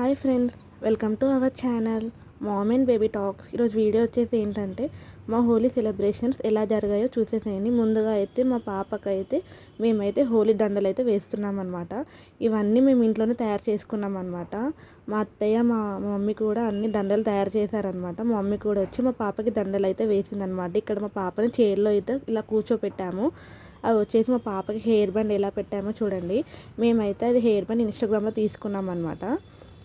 Hi friends welcome to our channel. Mom and baby talks. ఈరోజు video వచ్చేసి ఏంటంటే మా హోలీ సెలబ్రేషన్స్ ఎలా జరిగాయో చూసేసేయండి. ముందుగా అయితే మా పాపకైతే మేమైతే హోలీ దండలు అయితే వేస్తున్నామన్నమాట. ఇవన్నీ మేము ఇంట్లోనే తయారు చేసుకున్నాం అనమాట మా అత్తయ్య మా మమ్మీ కూడా అన్ని దండలు తయారు చేశారనమాట మా మమ్మీ కూడా వచ్చి మా పాపకి దండలు అయితే వేసిందనమాట ఇక్కడ మా పాపని చైర్లో అయితే ఇలా కూర్చోపెట్టాము. అది వచ్చేసి మా పాపకి హెయిర్ బ్యాండ్ ఎలా పెట్టామో చూడండి. మేమైతే అది హెయిర్ బ్యాండ్ ఇన్స్టాగ్రామ్లో తీసుకున్నాం అనమాట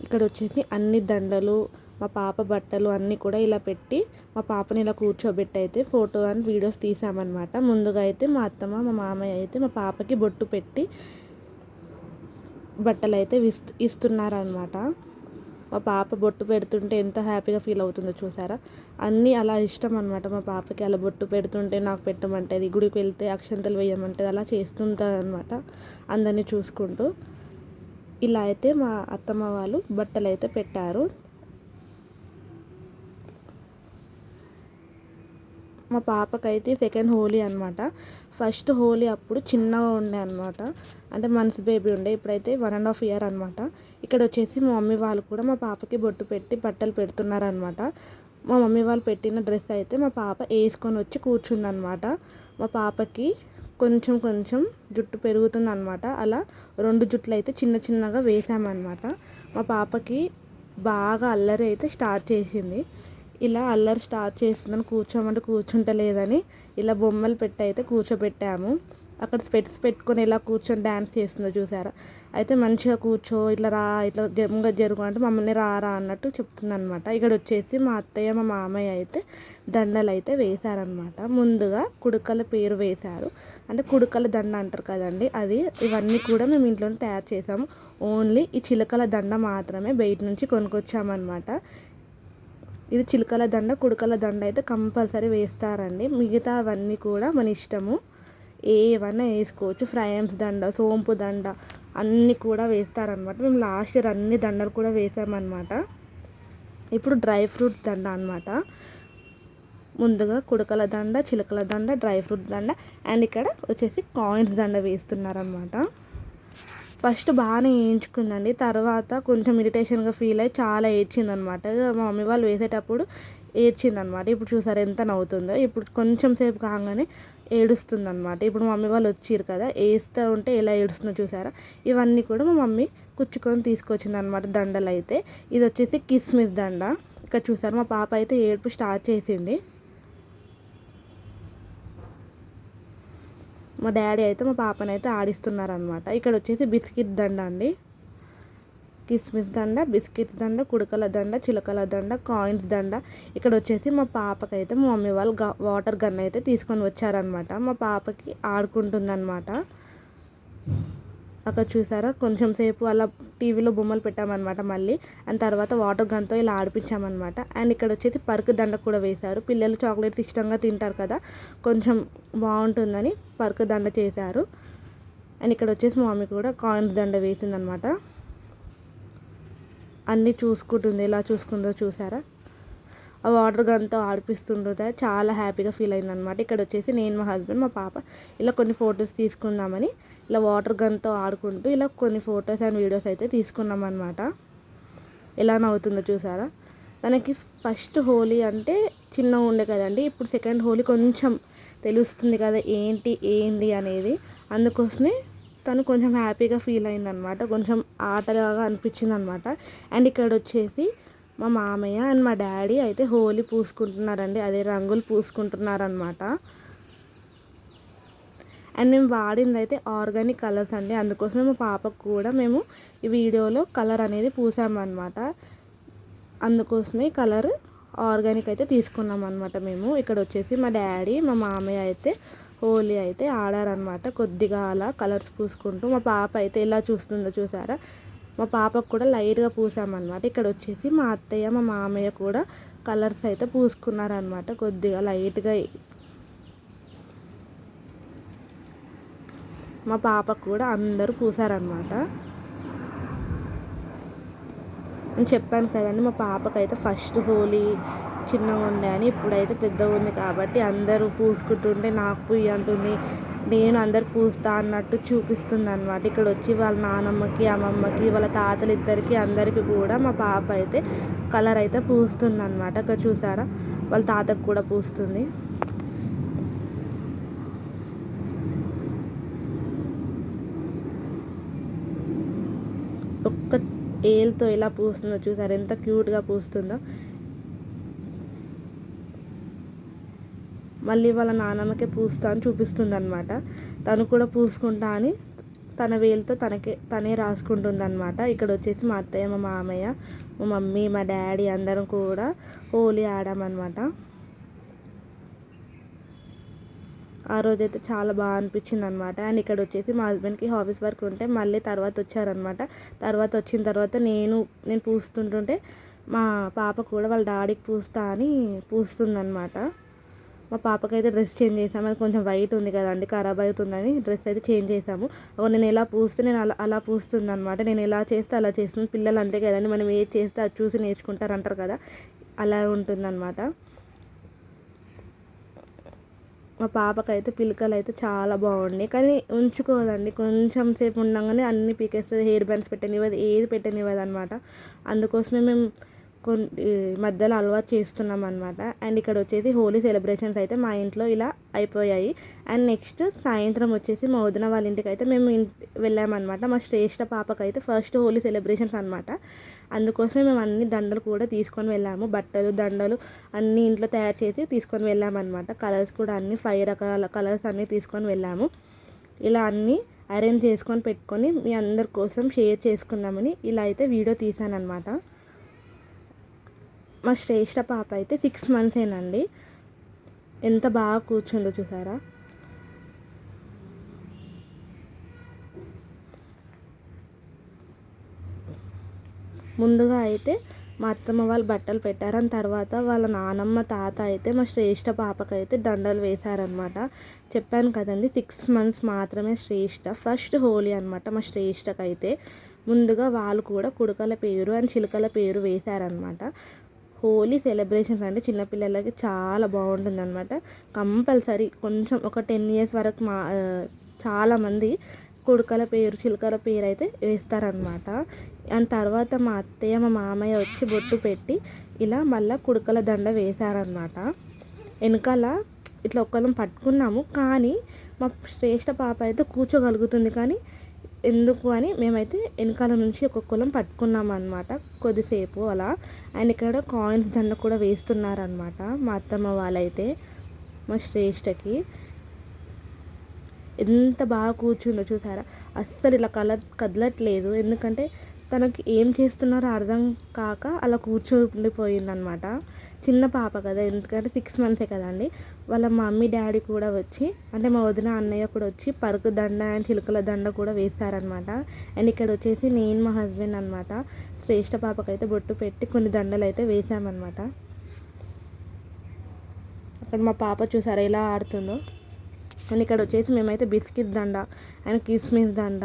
ఇక్కడ వచ్చేసి అన్ని దండలు మా పాప బట్టలు అన్నీ కూడా ఇలా పెట్టి మా పాపని ఇలా కూర్చోబెట్టి అయితే ఫోటో అండ్ వీడియోస్ తీసామన్నమాట. ముందుగా అయితే మా అత్తమ్మ మా మామయ్య అయితే మా పాపకి బొట్టు పెట్టి బట్టలు అయితే ఇస్తు ఇస్తున్నారనమాట మా పాప బొట్టు పెడుతుంటే ఎంత హ్యాపీగా ఫీల్ అవుతుందో చూసారా? అన్నీ అలా ఇష్టం అనమాట మా పాపకి. అలా బొట్టు పెడుతుంటే నాకు పెట్టమంటది గుడికి వెళ్తే అక్షంతలు వేయమంటది అలా చేస్తుంటుంది అనమాట అందరినీ చూసుకుంటూ. ఇలా అయితే మా అత్తమ్మ వాళ్ళు బట్టలు అయితే పెట్టారు. మా పాపకైతే సెకండ్ హోలీ అనమాట ఫస్ట్ హోలీ అప్పుడు చిన్నగా ఉండే అనమాట అంటే మనసు బేబీ ఉండే. ఇప్పుడైతే వన్ అండ్ హాఫ్ ఇయర్ అనమాట ఇక్కడ వచ్చేసి మా మమ్మీ వాళ్ళు కూడా మా పాపకి బొట్టు పెట్టి బట్టలు పెడుతున్నారనమాట మా మమ్మీ వాళ్ళు పెట్టిన డ్రెస్ అయితే మా పాప వేసుకొని వచ్చి కూర్చుందనమాట మా పాపకి కొంచెం కొంచెం జుట్టు పెరుగుతుంది అనమాట అలా రెండు జుట్లు అయితే చిన్న చిన్నగా వేసామన్నమాట మా పాపకి బాగా అల్లరి అయితే స్టార్ట్ చేసింది. ఇలా అల్లరి స్టార్ట్ చేస్తుందని కూర్చోమంటే కూర్చుంటలేదని ఇలా బొమ్మలు పెట్టి అయితే కూర్చోబెట్టాము. అక్కడ స్పెట్స్ పెట్టుకొని ఇలా కూర్చొని డ్యాన్స్ చేస్తుందో చూసారా? అయితే మంచిగా కూర్చో ఇట్లా రా ఇట్లా జమ్గా జరుగు అంటే మమ్మల్ని రా రా అన్నట్టు చెప్తుంది అనమాట ఇక్కడ వచ్చేసి మా అత్తయ్య మా మామయ్య అయితే దండలు అయితే వేశారనమాట ముందుగా కుడుకల పేరు వేశారు. అంటే కుడుకల దండ అంటారు కదండి అది ఇవన్నీ కూడా మేము ఇంట్లోనే తయారు చేసాము ఓన్లీ ఈ చిలకల దండ మాత్రమే బయట నుంచి కొనుక్కొచ్చామన్నమాట. ఇది చిలకల దండ కుడుకల దండ అయితే కంపల్సరీ వేస్తారండి. మిగతా అవన్నీ కూడా మన ఇష్టము. ఏవైనా వేసుకోవచ్చు. ఫ్రయాన్స్ దండ సోంపు దండ అన్నీ కూడా వేస్తారనమాట మేము లాస్ట్ ఇయర్ అన్ని దండలు కూడా వేసామన్నమాట. ఇప్పుడు డ్రై ఫ్రూట్ దండ అనమాట ముందుగా కుడకల దండ చిలకల దండ డ్రై ఫ్రూట్ దండ అండ్ ఇక్కడ వచ్చేసి కాయిన్స్ దండ వేస్తున్నారనమాట ఫస్ట్ బాగానే వేయించుకుందండి. తర్వాత కొంచెం ఇరిటేషన్గా ఫీల్ అయ్యి చాలా ఏడ్చిందనమాట మా మమ్మీ వాళ్ళు వేసేటప్పుడు ఏడ్చిందనమాట ఇప్పుడు చూసారు ఎంత నవ్వుతుందో. ఇప్పుడు కొంచెం సేపు కాగానే ఏడుస్తుంది అనమాట ఇప్పుడు మమ్మీ వాళ్ళు వచ్చారు కదా వేస్తూ ఉంటే ఎలా ఏడుస్తుందో చూసారా? ఇవన్నీ కూడా మా మమ్మీ కుచ్చుకొని తీసుకొచ్చింది అనమాట దండలు అయితే ఇది వచ్చేసి కిస్మిస్ దండ. ఇక్కడ చూసారు మా పాప అయితే ఏడుపు స్టార్ట్ చేసింది. మా డాడీ అయితే మా పాపని అయితే ఆడిస్తున్నారనమాట ఇక్కడ వచ్చేసి బిస్కెట్ దండ అండి. కిస్మిస్ దండ బిస్కెట్ దండ కుడకల దండ చిలకల దండ కాయిన్స్ దండ. ఇక్కడ వచ్చేసి మా పాపకైతే మా మమ్మీ వాళ్ళు వాటర్ గన్ అయితే తీసుకొని వచ్చారనమాట మా పాపకి ఆడుకుంటుందన్నమాట. అక్కడ చూసారా? కొంచెం సేపు అలా టీవీలో బొమ్మలు పెట్టామన్నమాట మళ్ళీ. అండ్ తర్వాత వాటర్ గన్తో ఇలా ఆడిపించామన్నమాట. అండ్ ఇక్కడ వచ్చేసి పరుకు దండ కూడా వేశారు. పిల్లలు చాక్లెట్స్ ఇష్టంగా తింటారు కదా కొంచెం బాగుంటుందని పరుకు దండ చేశారు. అండ్ ఇక్కడ వచ్చేసి మా మమ్మీ కూడా కాయిన్స్ దండ వేసిందనమాట అన్నీ చూసుకుంటుంది. ఎలా చూసుకుందో చూసారా? ఆ వాటర్ గన్తో ఆడిపిస్తుంటే చాలా హ్యాపీగా ఫీల్ అయిందనమాట ఇక్కడ వచ్చేసి నేను మా హస్బెండ్ మా పాప ఇలా కొన్ని ఫొటోస్ తీసుకుందామని ఇలా వాటర్ గన్తో ఆడుకుంటూ ఇలా కొన్ని ఫొటోస్ అండ్ వీడియోస్ అయితే తీసుకున్నాం అనమాట ఎలా నవ్వుతుందో చూసారా? తనకి ఫస్ట్ హోలీ అంటే చిన్నగా ఉండే కదండి. ఇప్పుడు సెకండ్ హోలీ కొంచెం తెలుస్తుంది కదా ఏంటి ఏంది అనేది. అందుకోసమే తను కొంచెం హ్యాపీగా ఫీల్ అయిందనమాట. కొంచెం ఆటలాగా అనిపించింది అనమాట అండ్ ఇక్కడ వచ్చేసి మా మామయ్య అండ్ మా డాడీ అయితే హోలీ పూసుకుంటున్నారండి. అదే రంగులు పూసుకుంటున్నారనమాట. అండ్ మేము వాడింది అయితే ఆర్గానిక్ కలర్స్ అండి. అందుకోసమే మా పాపకు కూడా మేము ఈ వీడియోలో కలర్ అనేది పూసామన్నమాట అందుకోసమే కలర్ ఆర్గానిక్ అయితే తీసుకున్నాం అనమాట మేము. ఇక్కడ వచ్చేసి మా డాడీ మా మామయ్య అయితే హోలీ అయితే ఆడారనమాట కొద్దిగా అలా కలర్స్ పూసుకుంటూ మా పాప అయితే ఎలా చూస్తుందో చూసారా? మా పాపకు కూడా లైట్గా పూసామన్నమాట. ఇక్కడ వచ్చేసి మా అత్తయ్య మా మామయ్య కూడా కలర్స్ అయితే పూసుకున్నారనమాట కొద్దిగా లైట్గా మా పాపకు కూడా అందరూ పూసారనమాట నేను చెప్పాను కదండి మా పాపకైతే ఫస్ట్ హోలీ చిన్నగా ఉండే అని ఇప్పుడైతే పెద్దగా ఉంది కాబట్టి అందరూ పూసుకుంటుంటే నాకు పుయ్యి అంటుంది. నేను అందరికి పూస్తా అన్నట్టు చూపిస్తుంది అనమాట ఇక్కడ వచ్చి వాళ్ళ నానమ్మకి అమ్మమ్మకి వాళ్ళ తాతలు ఇద్దరికి అందరికి కూడా మా పాప అయితే కలర్ అయితే పూస్తుంది అనమాట అక్కడ చూసారా? వాళ్ళ తాతకు కూడా పూస్తుంది. ఒక్క ఏల్తో ఎలా పూస్తుందో చూసారు? ఎంత క్యూట్గా పూస్తుందో. మళ్ళీ వాళ్ళ నాన్నమ్మకే పూస్తా అని చూపిస్తుంది అనమాట తను కూడా పూసుకుంటా అని తన వేలుతో తనకే తనే రాసుకుంటుంది అనమాట ఇక్కడ వచ్చేసి మా అత్తయ్య మా మామయ్య మా మమ్మీ మా డాడీ అందరం కూడా హోలీ ఆడామన్నమాట. ఆ రోజైతే చాలా బాగా అనిపించింది అనమాట అండ్ ఇక్కడ వచ్చేసి మా హస్బెండ్కి ఆఫీస్ వర్క్ ఉంటే మళ్ళీ తర్వాత వచ్చారనమాట తర్వాత వచ్చిన తర్వాత నేను నేను పూస్తుంటుంటే మా పాప కూడా వాళ్ళ డాడీకి పూస్తా అని పూస్తుందనమాట మా పాపకైతే డ్రెస్ చేంజ్ చేసాము. అది కొంచెం వైట్ ఉంది కదండి ఖరాబ్ అవుతుందని డ్రెస్ అయితే చేంజ్ చేసాము. నేను ఎలా పూస్తే నేను అలా అలా పూస్తుంది అనమాట నేను ఎలా చేస్తే అలా చేస్తుంది. పిల్లలు అంతే కదండి మనం ఏది చేస్తే అది చూసి నేర్చుకుంటారు అంటారు కదా. అలా ఉంటుందన్నమాట. మా పాపకైతే పిలకలు అయితే చాలా బాగున్నాయి కానీ ఉంచుకోదండి. కొంచెం సేపు ఉండగానే అన్ని పీకేస్తుంది. హెయిర్ బ్యాండ్స్ పెట్టనివ్వదు ఏది పెట్టనివ్వదు అనమాట అందుకోసమే మేము కొన్ని మధ్యలో అలవాటు చేస్తున్నాం అనమాట అండ్ ఇక్కడ వచ్చేసి హోలీ సెలబ్రేషన్స్ అయితే మా ఇంట్లో ఇలా అయిపోయాయి. అండ్ నెక్స్ట్ సాయంత్రం వచ్చేసి మా వదిన వాళ్ళ ఇంటికి అయితే మేము వెళ్ళామన్నమాట మా శ్రేష్ఠ పాపకైతే ఫస్ట్ హోలీ సెలబ్రేషన్స్ అనమాట అందుకోసమే మేము అన్ని దండలు కూడా తీసుకొని వెళ్ళాము. బట్టలు దండలు అన్ని ఇంట్లో తయారు చేసి తీసుకొని వెళ్ళామన్నమాట కలర్స్ కూడా అన్ని ఫైవ్ రకాల కలర్స్ అన్నీ తీసుకొని వెళ్ళాము. ఇలా అన్నీ అరేంజ్ చేసుకొని పెట్టుకొని మీ అందరి కోసం షేర్ చేసుకుందామని ఇలా అయితే వీడియో తీసాను అనమాట మా శ్రేష్ఠ పాప అయితే సిక్స్ మంత్సేనండి ఎంత బాగా కూర్చుందో చూసారా? ముందుగా అయితే మా అత్తమ్మ వాళ్ళు బట్టలు పెట్టారని తర్వాత వాళ్ళ నానమ్మ తాత అయితే మా శ్రేష్ఠ పాపకైతే దండలు వేశారనమాట చెప్పాను కదండి సిక్స్ మంత్స్ మాత్రమే శ్రేష్ఠ ఫస్ట్ హోలీ అనమాట మా శ్రేష్ఠకైతే. ముందుగా వాళ్ళు కూడా కుడుకల పేరు అండ్ చిలుకల పేరు వేశారనమాట హోలీ సెలబ్రేషన్స్ అంటే చిన్నపిల్లలకి చాలా బాగుంటుంది అనమాట కంపల్సరీ కొంచెం ఒక టెన్ ఇయర్స్ వరకు మా చాలామంది కుడుకల పేరు చిలుకల పేరు అయితే వేస్తారనమాట అండ్ తర్వాత మా అత్తయ్య మా మామయ్య వచ్చి బొట్టు పెట్టి ఇలా మళ్ళీ కుడుకల దండ వేశారనమాట వెనకాల ఇట్లా ఒకళ్ళం పట్టుకున్నాము కానీ మా శ్రేష్ఠ పాప అయితే కూర్చోగలుగుతుంది. కానీ ఎందుకు అని మేమైతే వెనకాల నుంచి ఒక కులం పట్టుకున్నాం అనమాట కొద్దిసేపు అలా. అండ్ ఇక్కడ కాయిన్స్ దండ కూడా వేస్తున్నారనమాట మా అత్తమ్మ వాళ్ళైతే మా శ్రేష్ఠకి ఎంత బాగా కూర్చుందో చూసారా? అస్సలు ఇలా కల కదలట్లేదు. ఎందుకంటే తనకి ఏం చేస్తున్నారో అర్థం కాక అలా కూర్చుండిపోయిందనమాట. చిన్న పాప కదా ఎందుకంటే సిక్స్ మంత్సే కదండి. వాళ్ళ మమ్మీ డాడీ కూడా వచ్చి అంటే మా వదిన అన్నయ్య కూడా వచ్చి పరుకు దండ అండ్ చిలుకల దండ కూడా వేస్తారనమాట అండ్ ఇక్కడ వచ్చేసి నేను మా హస్బెండ్ అనమాట. శ్రేష్ఠ పాపకైతే బొట్టు పెట్టి కొన్ని దండలు అయితే వేసామన్నమాట అక్కడ మా పాప చూసారా ఎలా ఆడుతుందో? అండ్ ఇక్కడ వచ్చేసి మేమైతే బిస్కెట్ దండ అండ్ కిస్మిస్ దండ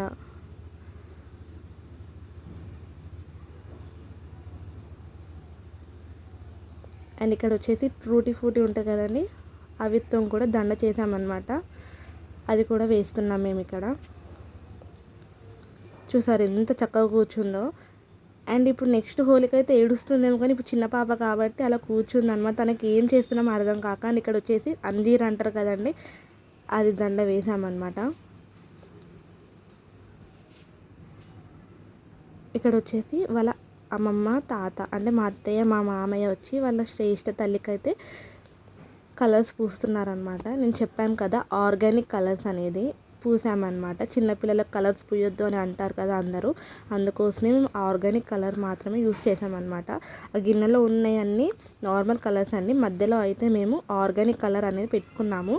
అండ్ ఇక్కడ వచ్చేసి ట్రూటీ ఫ్రూటీ ఉంటుంది కదండి అవితో కూడా దండ చేసామన్నమాట అది కూడా వేస్తున్నాం మేము ఇక్కడ. చూసారు ఎంత చక్కగా కూర్చుందో. అండ్ ఇప్పుడు నెక్స్ట్ హోలీకి అయితే ఏడుస్తుందేమో కానీ ఇప్పుడు చిన్న పాప కాబట్టి అలా కూర్చుంది అనమాట తనకి ఏం చేస్తున్నాం అర్థం కాక అండ్ ఇక్కడ వచ్చేసి అంజీర్ అంటారు కదండి అది దండ వేసామన్నమాట ఇక్కడ వచ్చేసి వాళ్ళ అమ్మమ్మ తాత అంటే మా అత్తయ్య మా మామయ్య వచ్చి వాళ్ళ శ్రేష్ఠ తల్లికి అయితే కలర్స్ పూస్తున్నారనమాట నేను చెప్పాను కదా ఆర్గానిక్ కలర్స్ అనేది పూసామన్నమాట. చిన్నపిల్లలకు కలర్స్ పూయొద్దు అని అంటారు కదా అందరూ. అందుకోసమే మేము ఆర్గానిక్ కలర్ మాత్రమే యూస్ చేసామన్నమాట ఆ గిన్నెలో ఉన్నాయన్నీ నార్మల్ కలర్స్ అండి. మధ్యలో అయితే మేము ఆర్గానిక్ కలర్ అనేది పెట్టుకున్నాము.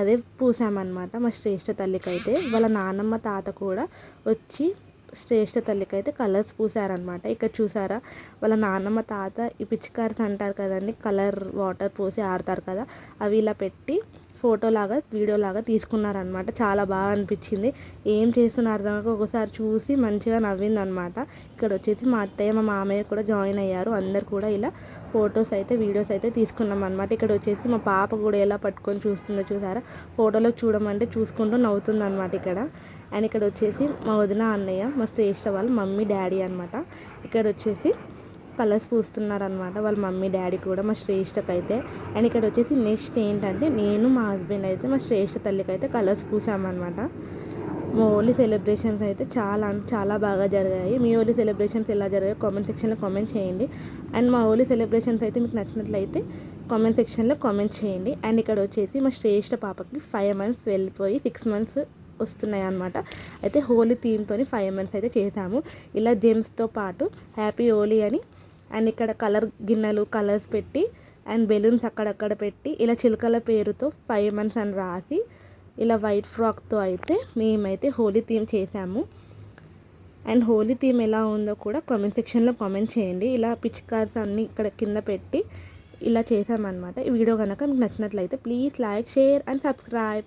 అదే పూసామన్నమాట మా శ్రేష్ఠ తల్లికి అయితే వాళ్ళ నాన్నమ్మ తాత కూడా వచ్చి శ్రేష్ఠ తల్లికి అయితే కలర్స్ పూసారనమాట ఇక్కడ చూసారా? వాళ్ళ నాన్నమ్మ తాత ఈ పిచ్చికార్స్ అంటారు కదండి కలర్ వాటర్ పోసి ఆడతారు కదా అవి ఇలా పెట్టి ఫోటో లాగా తీసుకున్నారనమాట చాలా బాగా అనిపించింది. ఏం చేస్తున్నారు అర్థం కాక ఒకసారి చూసి మంచిగా నవ్వింది అనమాట ఇక్కడ వచ్చేసి మా అత్తయ్య మా మామయ్య కూడా జాయిన్ అయ్యారు. అందరు కూడా ఇలా ఫొటోస్ అయితే వీడియోస్ అయితే తీసుకున్నాం అనమాట ఇక్కడ వచ్చేసి మా పాప కూడా ఎలా పట్టుకొని చూస్తుందో చూసారా? ఫోటోలో చూడమంటే చూసుకుంటూ నవ్వుతుంది అనమాట ఇక్కడ. అండ్ ఇక్కడ వచ్చేసి మా వదిన అన్నయ్య మా శ్రేష్ఠ వాళ్ళ మమ్మీ డాడీ అనమాట ఇక్కడ వచ్చేసి కలర్స్ పూస్తున్నారనమాట. వాళ్ళ మమ్మీ డాడీ కూడా మా శ్రేష్టకి అయితే అండ్ ఇక్కడ వచ్చేసి నెక్స్ట్ ఏంటంటే నేను మా హస్బెండ్ అయితే మా శ్రేష్ఠ తల్లికి అయితే కలర్స్ పూసామన్నమాట మా ఓలీ సెలబ్రేషన్స్ అయితే చాలా అంటే చాలా బాగా జరిగాయి. మీ ఓలీ సెలబ్రేషన్స్ ఎలా జరిగాయో కామెంట్ సెక్షన్లో కామెంట్ చేయండి. అండ్ మా ఓలీ సెలబ్రేషన్స్ అయితే మీకు నచ్చినట్లయితే కామెంట్ సెక్షన్లో కామెంట్ చేయండి. అండ్ ఇక్కడ వచ్చేసి మా శ్రేష్ఠ పాపకి ఫైవ్ మంత్స్ వెళ్ళిపోయి సిక్స్ మంత్స్ వస్తున్నాయి అనమాట అయితే హోలీ థీమ్తో ఫైవ్ మంత్స్ అయితే చేసాము. ఇలా జేమ్స్తో పాటు హ్యాపీ హోలీ అని అండ్ ఇక్కడ కలర్ గిన్నెలు కలర్స్ పెట్టి అండ్ బెలూన్స్ అక్కడక్కడ పెట్టి ఇలా చిలుకల పేరుతో ఫైవ్ మంత్స్ అని రాసి ఇలా వైట్ ఫ్రాక్తో అయితే మేమైతే హోలీ థీమ్ చేసాము. అండ్ హోలీ థీమ్ ఎలా ఉందో కూడా కామెంట్ సెక్షన్లో కామెంట్ చేయండి. ఇలా పిచ్కార్స్ అన్నీ ఇక్కడ కింద పెట్టి ఇలా చేసామన్నమాట. ఈ వీడియో కనుక మీకు నచ్చినట్లయితే please like share and subscribe.